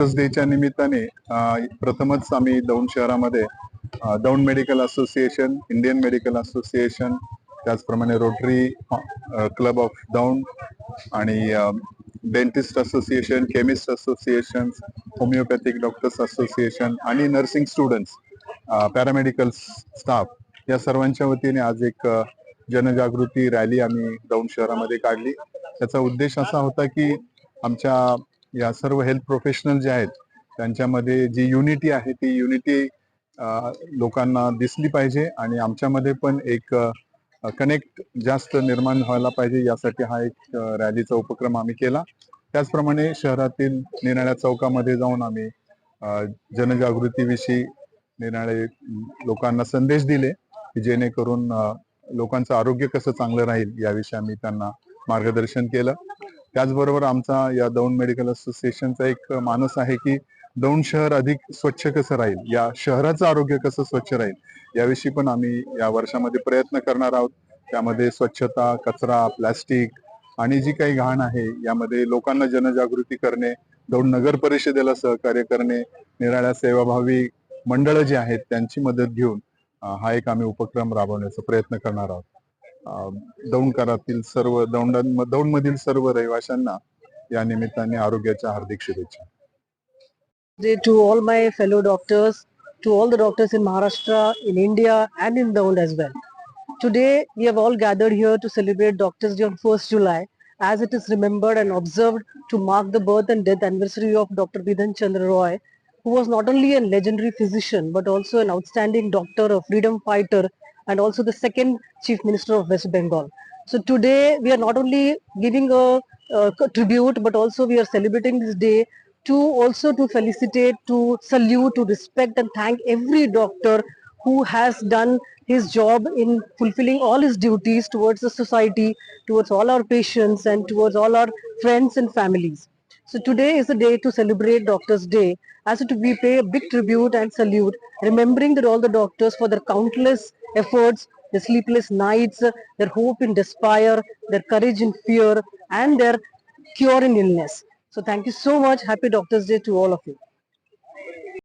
Doctors डेच्या निमित्ताने प्रथमच आम्ही दौंड शहरामध्ये Daund medical association Indian medical association त्याचप्रमाणे रोटरी क्लब ऑफ दौंड आणि dentist association chemist association homeopathic doctors association आणि नर्सिंग स्टुडंट्स पॅरामेडिकल स्टाफ या सर्वांच्या वतीने आज एक जनजागृती रॅली आम्ही दौंड शहरामध्ये काढली. त्याचा उद्देश असा होता की आमच्या या सर्व हेल्थ प्रोफेशनल जे आहेत त्यांच्यामध्ये जी युनिटी आहे ती युनिटी लोकांना दिसली पाहिजे आणि आमच्यामध्ये पण एक कनेक्ट जास्त निर्माण व्हायला पाहिजे यासाठी हा एक रॅलीचा उपक्रम आम्ही केला. त्याचप्रमाणे शहरातील निराळ्या चौकामध्ये जाऊन आम्ही जनजागृतीविषयी निराळे लोकांना संदेश दिले की जेणेकरून लोकांचं आरोग्य कसं चांगलं राहील याविषयी आम्ही त्यांना मार्गदर्शन केलं. त्याचबरोबर आमचा या दौंड मेडिकल असोसिएशनचा एक मानस आहे की दौंड शहर अधिक स्वच्छ कसं राहील? या शहराचं आरोग्य कसं स्वच्छ राहील? याविषयी पण आम्ही या वर्षामध्ये प्रयत्न करणार आहोत. त्यामध्ये स्वच्छता कचरा प्लास्टिक आणि जी काही घाण आहे यामध्ये लोकांना जनजागृती करणे दौंड नगर परिषदेला सहकार्य करणे निराळ्या सेवाभावी मंडळं जी आहेत त्यांची मदत घेऊन हा एक आम्ही उपक्रम राबवण्याचा प्रयत्न करणार आहोत. दौंडकरातील सर्व दौंड दौंड मधील सर्व रहिवाशांना या निमित्ताने आरोग्याच्या हार्दिक शुभेच्छा day to all my fellow doctors, to all the doctors in Maharashtra, in India, and in Daund as well. Today, we have all gathered here to celebrate Doctors' Day on 1st July, as it is remembered and observed to mark the birth and death anniversary of Dr. Bidhan Chandra Roy, who was not only a legendary physician, but also an outstanding doctor, a freedom fighter, and also the second Chief Minister of West Bengal. So today, we are not only giving a, a tribute, but also we are celebrating this day to also to felicitate, to salute, to respect and thank every doctor who has done his job in fulfilling all his duties towards the society, towards all our patients and towards all our friends and families. So today is the day to celebrate Doctors' Day as we pay a big tribute and salute, remembering that all the doctors for their countless efforts, their sleepless nights, their hope in despair, their courage in fear and their cure in illness. So thank you so much. Happy Doctors' Day to all of you.